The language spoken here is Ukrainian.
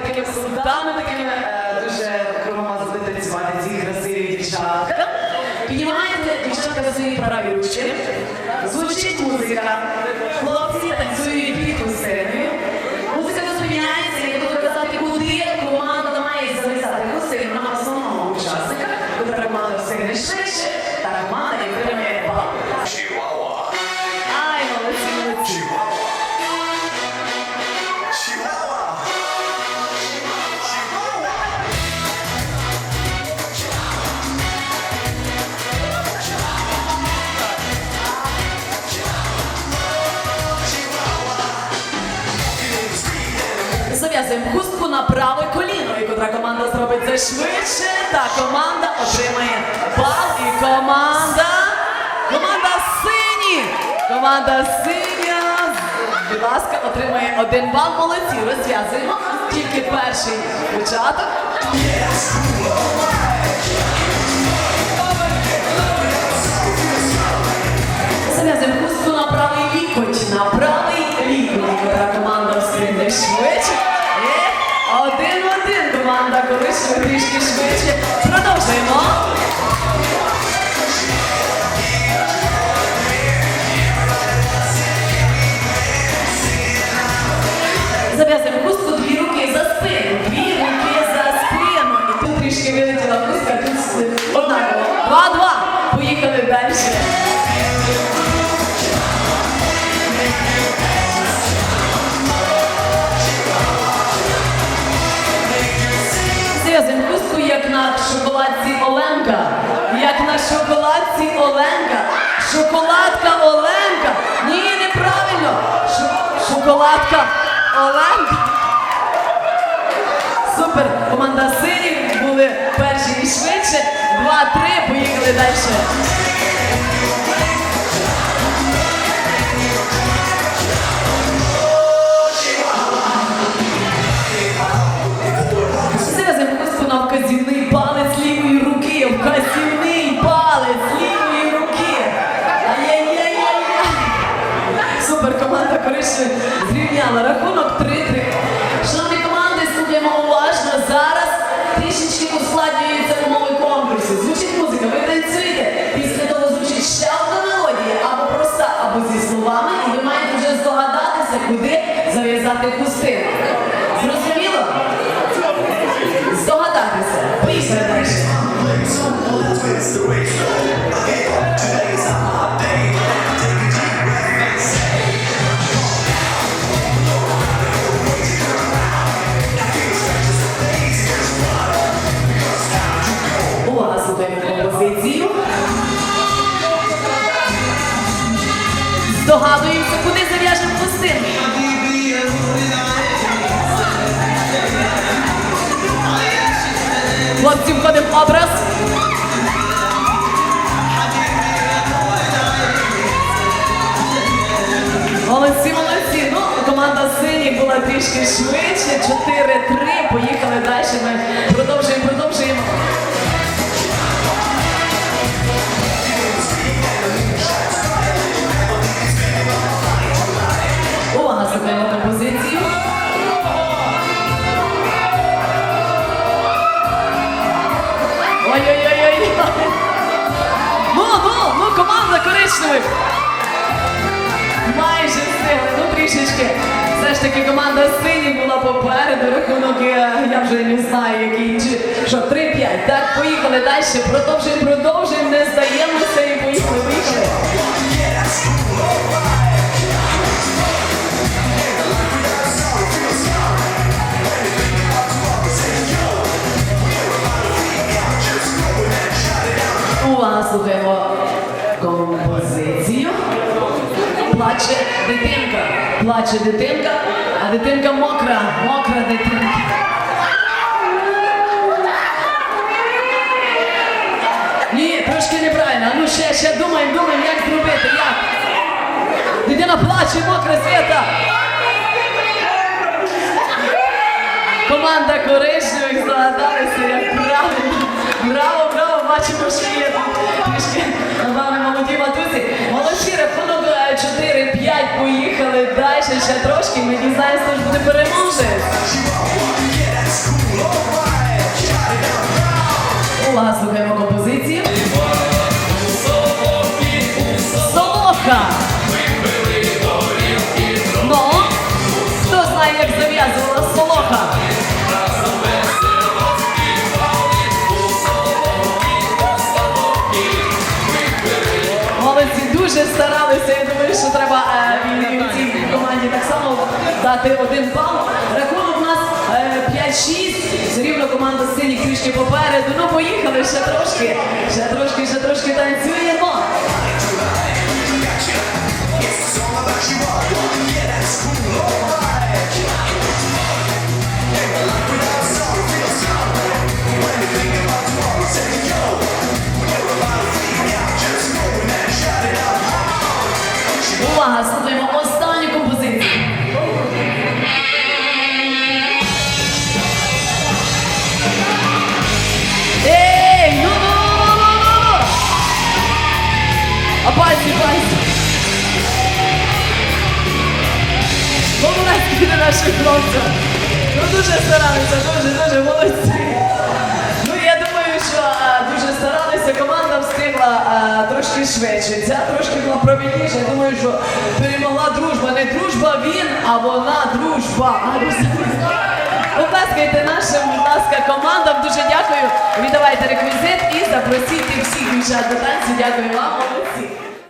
такими султами, такими е, дуже кругом завжди танцювати ці красиві дівчатка. Піднімаєте дівчатка свої праві ручки. Звучить музика. Команда швидше, та команда отримає бал. І команда. Команда сині. Команда синя. Будь ласка, отримає один бал. Молодці. Розв'язуємо. Тільки перший початок. Зав'язуємо хустку на правий лікоть. На правий трішки швидше. Продовжуємо. Шоколадка Оленка. Ні, неправильно. Шоколадка Оленка. Супер. Команда синіх були перші і швидше. Два-три. Поїхали далі. Зрівняла рахунок 3-3. Шановні команди, слухаємо уважно. Зараз трішечки ускладнюються умови конкурсу. Звучить музика, ви танцюєте. Після того звучить ще одна мелодія, або проста, або зі словами, і ви маєте вже здогадатися, куди зав'язати хустину. Слухаємо. Здогадуємося, куди зав'яжемо хустину. Хлопці, входимо в образ. Молодці, молодці. Ну, команда синіх була трішки швидше. 4-3. Поїхали далі. Ми продовжуємо. Ну. Все ж таки команда синіх була попереду. Рахунок я, вже не знаю, який чи що 3-5. Так, поїхали далі. Продовжуємо, продовжуємо, не здаємося і поїхали, поїхали. Увага, слухаємо композицію. Плаче дитинка. Плаче дитинка, а дитинка мокра, мокра дитинка. Ні, трошки неправильно. Ну ще, ще думаємо, думаємо, як зробити, як. Дитина плаче, мокра свята. Команда коричневих здогадалися, як правильно. Браво, браво, бачимо, що є трішки, напевно, молоді матусі. Молодці, рахунок 4-5 поїхали далі ще трошки. Ми дізнаємося, хто ж буде переможець. Дуже старалися. Я думаю, що треба е, цій команді так само дати один бал. Рахунок у нас е, 5-6. Все рівно команда сині трішки попереду. Ну поїхали ще трошки. Ще трошки, ще трошки танцюємо. А пальці, пальці. Молодці для наших хлопців. Ну дуже старалися, дуже, дуже молодці. Ну я думаю, що е, дуже старалися, команда встигла е, трошки швидше. Ця трошки була правильніша. Я думаю, що перемогла дружба. Не дружба він, а вона дружба. А? Оплескайте нашим, будь ласка, командам. Дуже дякую. Віддавайте реквізит і запросіть всіх дівчат до танцю. Дякую вам, молодці.